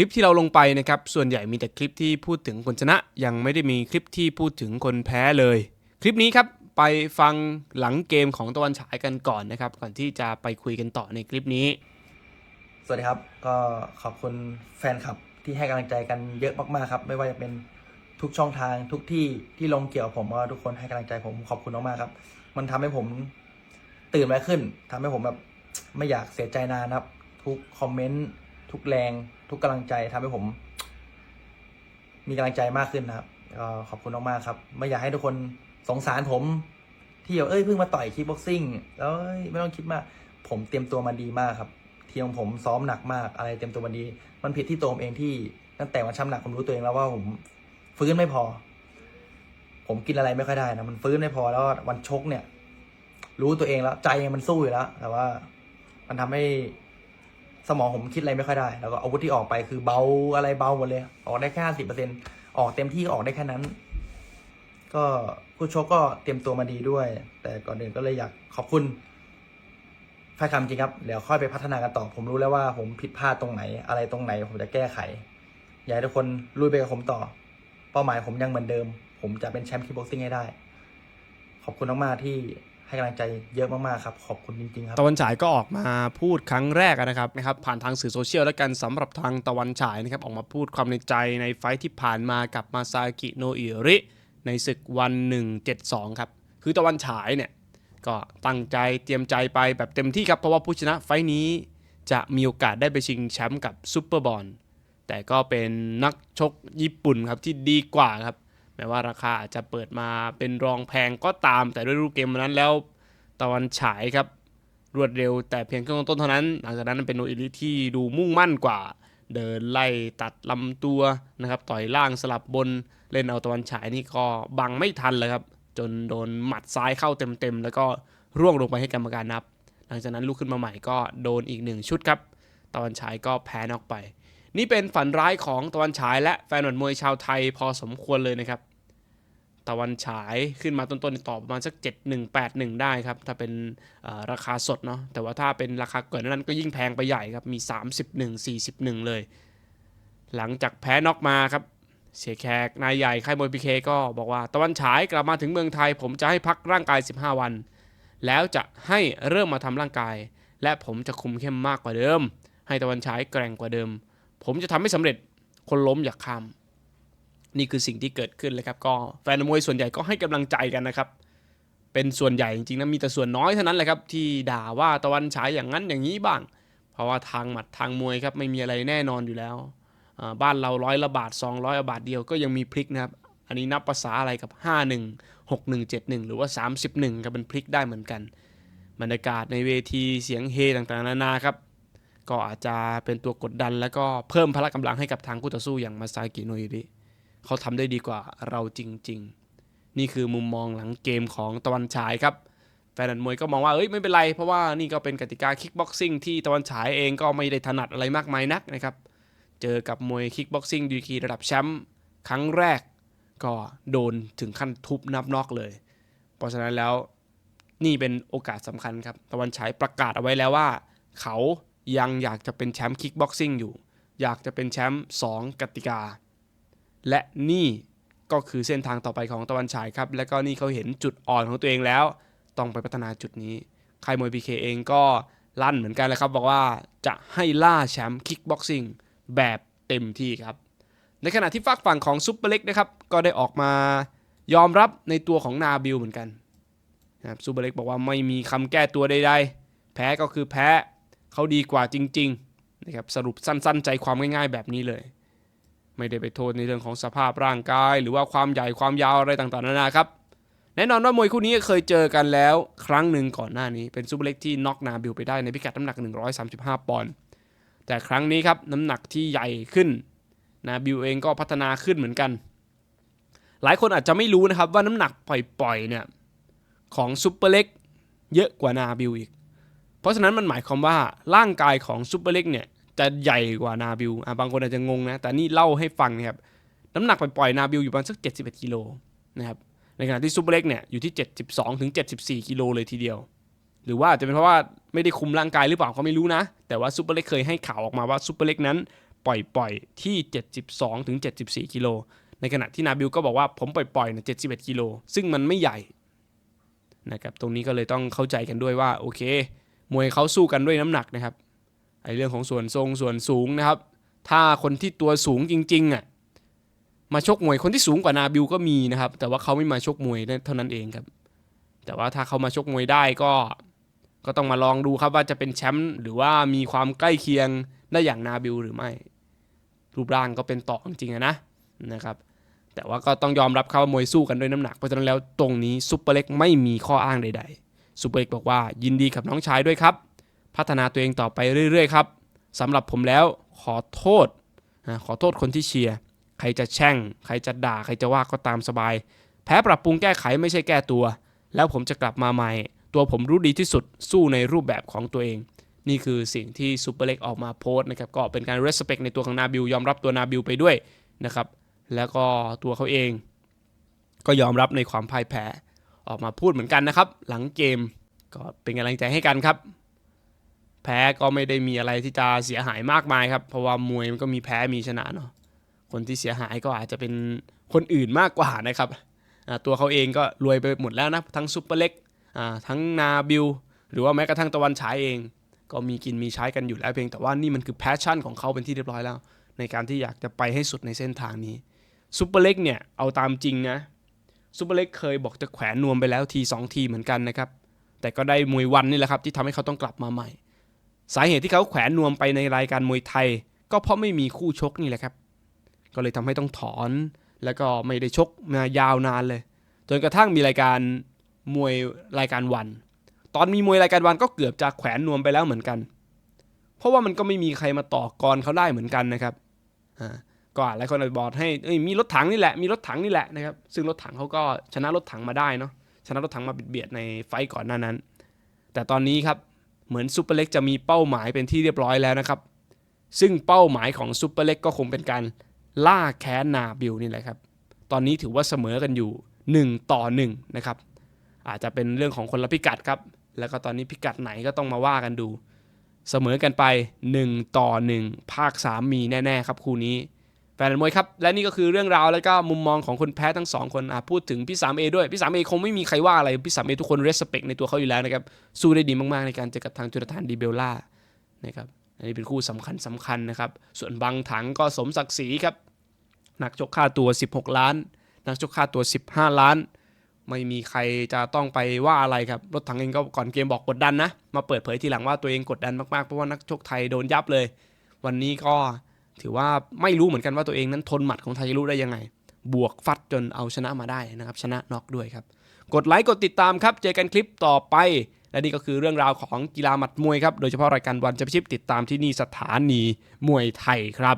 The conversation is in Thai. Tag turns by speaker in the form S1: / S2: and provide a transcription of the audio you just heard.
S1: ลิปที่เราลงไปนะครับ ส่วนใหญ่มีแต่คลิปที่พูดถึงคนชนะ ยังไม่ได้มีคลิปที่พูดถึงคนแพ้เลย คลิปนี้ครับไปฟังหลังเกมของตะวันฉายกันก่อนนะครับ ก่อนที่จะไปคุยกันต่อในคลิปนี้
S2: สวัสดีครับ ก็ขอบคุณแฟนคลับที่ให้กำลังใจกันเยอะมากๆครับ ไม่ว่าจะเป็นทุกช่องทางทุกที่ที่ลงเกี่ยวกับผมก็ทุกคนให้กำลังใจผมขอบคุณมากๆครับ มันทำให้ผมตื่นมาขึ้นทำให้ผมแบบไม่อยากเสียใจนานครับ ทุกคอมเมนต์ ทุกแรง ทุกกำลังใจทำให้ผม มีกำลังใจมากขึ้นนะครับก็ขอบคุณมากๆครับ ไม่อยากให้ทุกคนสงสารผม ที่แบบเอ้ยเพิ่งมาต่อยคิกบ็อกซิ่งแล้วไม่ต้องคิดมากผมเตรียมตัวมาดีมากครับทีมของผมซ้อมหนักมาก อะไรเตรียมตัวมาดี มันผิดที่ตัวผมเองที่ตั้งแต่วันช้ำหนักผมรู้ตัวเองแล้วว่าผมฟื้นไม่พอ ผมกินอะไรไม่ค่อยได้นะมันฟื้นไม่พอแล้ววันชกเนี่ย รู้ตัวเองแล้ว ใจมันสู้อยู่แล้วแต่ว่า มันทำให้ สมองผมคิดอะไรไม่ค่อยได้ แล้วก็อาวุธที่ออกไปคือเบาอะไรเบาหมดเลย ออกได้แค่สิบเปอร์เซ็นออกเต็มที่ก็ออกได้แค่นั้น ก็ผู้ชกก็เตรียมตัวมาดีด้วย แต่ก่อนอื่นก็เลยอยากขอบคุณแฟนคลับจริงครับ เดี๋ยวค่อยไปพัฒนากันต่อ ผมรู้แล้วว่าผมผิดพลาดตรงไหน อะไรตรงไหน ผมจะแก้ไข อยากให้ทุกคนลุยไปกับผมต่อ เป้าหมายผมยังเหมือนเดิม ผมจะเป็นแชมป์คิกบ็อกซิ่งให้ได้ ขอบคุณมากๆที่ ให้กำลังใจเยอะมากๆครับ ขอบคุณจริงๆครับ
S1: ตะวันฉายก็ออกมาพูดครั้งแรกนะครับนะครับผ่านทางสื่อโซเชียลแล้วกันสำหรับทางตะวันฉายนะครับออกมาพูดความในใจในไฟที่ผ่านมากับมาซากิโนอิริ ในศึกวัน 172 ครับ คือตะวันฉายเนี่ยก็ตั้งใจเตรียมใจไปแบบเต็มที่ครับ เพราะว่าผู้ชนะไฟนี้จะมีโอกาสได้ไปชิงแชมป์กับซูเปอร์บอลแต่ก็เป็นนักชกญี่ปุ่นครับที่ดีกว่าครับ ม้ว่าราคาอาจจะเปิดมาเป็นรองแพงก็ตาม แต่ด้วยรูปเกมนั้นแล้วตะวันฉายครับรวดเร็วแต่เพียงช่วงต้นเท่านั้น หลังจากนั้นเป็นโนอิริที่ดูมุ่งมั่นกว่า เดินไล่ตัดลำตัวนะครับต่อยล่างสลับบนเล่นเอาตะวันฉายนี่ก็บังไม่ทันเลยครับ จนโดนหมัดซ้ายเข้าเต็มๆ แล้วก็ร่วงลงไปให้กรรมการนับ หลังจากนั้นลุกขึ้นมาใหม่ก็โดนอีกหนึ่งชุดครับ ตะวันฉายก็แพ้นอกไป นี่เป็นฝันร้ายของตะวันฉายและแฟนหมัดมวยชาวไทยพอสมควรเลยนะครับ ตะวันฉายขึ้นมาต้นๆต่อประมาณสัก 7181 ได้ครับ ถ้าเป็นราคาสดเนาะแต่ว่าถ้าเป็นราคาเกินนั้นก็ยิ่งแพงไปใหญ่ครับ มี 31 41 เลย หลังจากแพ้น็อกมาครับ เสียแขกนายใหญ่ค่ายมวยพีเคก็บอกว่าตะวันฉายกลับมาถึงเมืองไทย ผมจะให้พักร่างกาย 15 วัน แล้วจะให้เริ่มมาทำร่างกาย และผมจะคุมเข้มมากกว่าเดิม ให้ตะวันฉายแกร่งกว่าเดิม ผมจะทำให้สำเร็จคนล้มอย่าข้าม นี่คือสิ่งที่เกิดขึ้นเลยครับก็แฟนมวยส่วนใหญ่ก็ให้กำลังใจกันนะครับ เป็นส่วนใหญ่จริงๆนะมีแต่ส่วนน้อยเท่านั้นแหละครับที่ด่าว่าตะวันฉายอย่างนั้นอย่างนี้บ้าง เพราะว่าทางหมัดทางมวยครับไม่มีอะไรแน่นอนอยู่แล้วบ้านเราร้อยละบาท 200บาทเดียวก็ยังมีพลิกนะครับอันนี้นับภาษาอะไรกับ 51 61 71 หรือว่า 31ก็เป็นพลิกได้เหมือนกันบรรยากาศในเวทีเสียงเฮต่างๆนานาครับก็อาจจะเป็นตัวกดดัน แล้วก็เพิ่มพละกำลังให้กับทางคู่ต่อสู้อย่างมาซากิโนอิริ เขาทำได้ดีกว่าเราจริง ๆ นี่คือมุมมองหลังเกมของตะวันฉายครับแฟนมวยก็มองว่าเอ้ยไม่เป็นไรเพราะว่านี่ก็เป็นกติกาคิกบ็อกซิ่งที่ตะวันฉายเองก็ไม่ได้ถนัดอะไรมากมายนักนะครับ เจอกับมวยคิกบ็อกซิ่งดีกีระดับแชมป์ครั้งแรกก็โดนถึงขั้นทุบนับนอกเลย เพราะฉะนั้นแล้วนี่เป็นโอกาสสำคัญครับ ตะวันฉายประกาศเอาไว้แล้วว่า เขายังอยากจะเป็นแชมป์คิกบ็อกซิ่งอยู่ อยากจะเป็นแชมป์สองกติกา และนี่ก็คือเส้นทางต่อไปของตะวันฉายครับ และก็นี่เขาเห็นจุดอ่อนของตัวเองแล้ว ต้องไปพัฒนาจุดนี้ค่ายมวยพีเคเองก็ลั่นเหมือนกันเลยครับ บอกว่าจะให้ล่าแชมป์คิกบ็อกซิ่งแบบเต็มที่ครับ ในขณะที่ฝักฝั่งของซุปเปอร์เล็กนะครับ ก็ได้ออกมายอมรับในตัวของนาบิลเหมือนกันนะครับซุปเปอร์เล็กบอกว่าไม่มีคำแก้ตัวใดๆ แพ้ก็คือแพ้เขาดีกว่าจริงๆนะครับสรุปสั้นๆ ใจความง่ายๆแบบนี้เลย ไม่ได้ไปโทษในเรื่องของสภาพร่างกาย หรือว่าความใหญ่ความยาวอะไรต่างๆนานาครับแน่นอนว่ามวยคู่นี้เคยเจอกันแล้ว ครั้งหนึ่งก่อนหน้านี้เป็นซูเปอร์เล็กที่น็อกนาบิลไปได้ในพิกัดน้ำหนัก 135 ปอนด์แต่ครั้งนี้ครับน้ำหนักที่ใหญ่ขึ้นนาบิลเองก็พัฒนาขึ้นเหมือนกัน หลายคนอาจจะไม่รู้นะครับว่าน้ำหนักปล่อยๆเนี่ยของซูเปอร์เล็กเยอะกว่านาบิลอีก เพราะฉะนั้นมันหมายความว่าร่างกายของซูเปอร์เล็กเนี่ย จะใหญ่กว่านาบิลอะบางคนอาจจะงงนะ แต่นี่เล่าให้ฟังนะครับ น้ำหนักปล่อยนาบิลอยู่ประมาณสัก 71กิโลนะครับ ในขณะที่ซูเปอร์เล็กเนี่ยอยู่ที่ 72ถึง74กิโลเลยทีเดียว หรือว่าจะเป็นเพราะว่าไม่ได้คุมร่างกายหรือเปล่าก็ไม่รู้นะ แต่ว่าซูเปอร์เล็กเคยให้ข่าวออกมาว่าซูเปอร์เล็กนั้นปล่อยๆที่ 72ถึง74กิโล ในขณะที่นาบิลก็บอกว่าผมปล่อยๆเนี่ย71กิโล ซึ่งมันไม่ใหญ่นะครับ ตรงนี้ก็เลยต้องเข้าใจกันด้วยว่าโอเค มวยเขาสู้กันด้วยน้ำหนักนะครับ ไอเรื่องของส่วนทรงส่วนสูงนะครับ ถ้าคนที่ตัวสูงจริงๆอะมาชกมวยคนที่สูงกว่านาบิลก็มีนะครับ แต่ว่าเขาไม่มาชกมวยเท่านั้นเองครับ แต่ว่าถ้าเขามาชกมวยได้ก็ ก็ต้องมาลองดูครับว่าจะเป็นแชมป์หรือว่ามีความใกล้เคียงได้อย่างนาบิลหรือไม่ รูปร่างก็เป็นต่อจริงๆนะนะครับ แต่ว่าก็ต้องยอมรับครับว่ามวยสู้กันด้วยน้ำหนักเพราะฉะนั้นแล้วตรงนี้ซุปเปอร์เล็กไม่มีข้ออ้างใด ๆซุปเปอร์เล็กบอกว่ายินดีกับน้องชายด้วยครับ พัฒนาตัวเองต่อไปเรื่อยๆครับสำหรับผมแล้วขอโทษขอโทษคนที่เชียร์ใครจะแช่ง ใครจะด่า ใครจะว่าก็ตามสบาย แพ้ปรับปรุงแก้ไขไม่ใช่แก้ตัว แล้วผมจะกลับมาใหม่ ตัวผมรู้ดีที่สุดสู้ในรูปแบบของตัวเอง นี่คือสิ่งที่ซูเปอร์เล็กออกมาโพสต์นะครับก็เป็นการ respect ในตัวของนาบิลยอมรับตัวนาบิลไปด้วยนะครับแล้วก็ตัวเขาเอง ก็ยอมรับในความพ่ายแพ้ออกมาพูดเหมือนกันนะครับ หลังเกมก็เป็นกำลังใจให้กันครับ แพ้ก็ไม่ได้มีอะไรที่จะเสียหายมากมายครับ เพราะว่ามวยมันก็มีแพ้มีชนะเนาะคนที่เสียหายก็อาจจะเป็นคนอื่นมากกว่านะครับตัวเขาเองก็รวยไปหมดแล้วนะทั้งซุปเปอร์เล็กทั้งนาบิลหรือว่าแม้กระทั่งตะวันฉายเอง ก็มีกินมีใช้กันอยู่แล้วเพียงแต่ว่านี่มันคือแพชชั่นของเขาเป็นที่เรียบร้อยแล้ว ในการที่อยากจะไปให้สุดในเส้นทางนี้ซุปเปอร์เล็กเนี่ยเอาตามจริงนะซุปเปอร์เล็กเคยบอกจะแขวนนวมไปแล้วทีสองทีเหมือนกันนะครับแต่ก็ได้มวยวันนี่แหละครับที่ทำให้เขาต้องกลับมาใหม่ สาเหตุที่เขาแขวนนวมไปในรายการมวยไทย ก็เพราะไม่มีคู่ชกนี่แหละครับ ก็เลยทำให้ต้องถอนแล้วก็ไม่ได้ชกมายาวนานเลย จนกระทั่งมีรายการมวยรายการวัน ตอนมีมวยรายการวันก็เกือบจะแขวนนวมไปแล้วเหมือนกัน เพราะว่ามันก็ไม่มีใครมาต่อกรเขาได้เหมือนกันนะครับอ่าก็หลายคนอาจจะบอกให้มีรถถังนี่แหละมีรถถังนี่แหละนะครับซึ่งรถถังเขาก็ชนะรถถังมาได้เนาะชนะรถถังมาเบียดในไฟต์ก่อนหน้านั้น แต่ตอนนี้ครับ เหมือนซูเปอร์เล็กจะมีเป้าหมายเป็นที่เรียบร้อยแล้วนะครับ ซึ่งเป้าหมายของซูเปอร์เล็กก็คงเป็นการล่าแค้นนาบิลนี่แหละครับ ตอนนี้ถือว่าเสมอกันอยู่ 1 ต่อ1นะครับ อาจจะเป็นเรื่องของคนละพิกัดครับ แล้วก็ตอนนี้พิกัดไหนก็ต้องมาว่ากันดู เสมอกันไป 1 ต่อ 1 ภาค 3 มีแน่ ๆ ครับคู่นี้ แฟนมวยครับ และนี่ก็คือเรื่องราวแล้วก็มุมมองของคนแพ้ทั้งสองคนอะพูดถึงพี่ 3A ด้วย พี่ 3A คงไม่มีใครว่าอะไร พี่ 3A ทุกคน respect ในตัวเขาอยู่แล้วนะครับ สู้ได้ดีมากๆในการเจอกับทางจุลธานดีเบลล่านะครับอันนี้เป็นคู่สำคัญสำคัญนะครับ ส่วนบางถังก็สมศักดิ์ศรีครับ นักชกค่าตัว 16 ล้าน นักชกค่าตัว 15 ล้าน ไม่มีใครจะต้องไปว่าอะไรครับ รถถังเองก็ก่อนเกมบอกกดดันนะ มาเปิดเผยทีหลังว่าตัวเองกดดันมากๆ เพราะว่านักชกไทยโดนยับเลย วันนี้ก็ ถือว่าไม่รู้เหมือนกันว่าตัวเองนั้นทนหมัดของไทยรู้ได้ยังไง บวกฟัดจนเอาชนะมาได้นะครับ ชนะน็อกด้วยครับ กดไลค์กดติดตามครับ เจอกันคลิปต่อไป และนี่ก็คือเรื่องราวของกีฬาหมัดมวยครับ โดยเฉพาะรายการวันจะพิชิตติดตามที่นี่สถานีมวยไทยครับ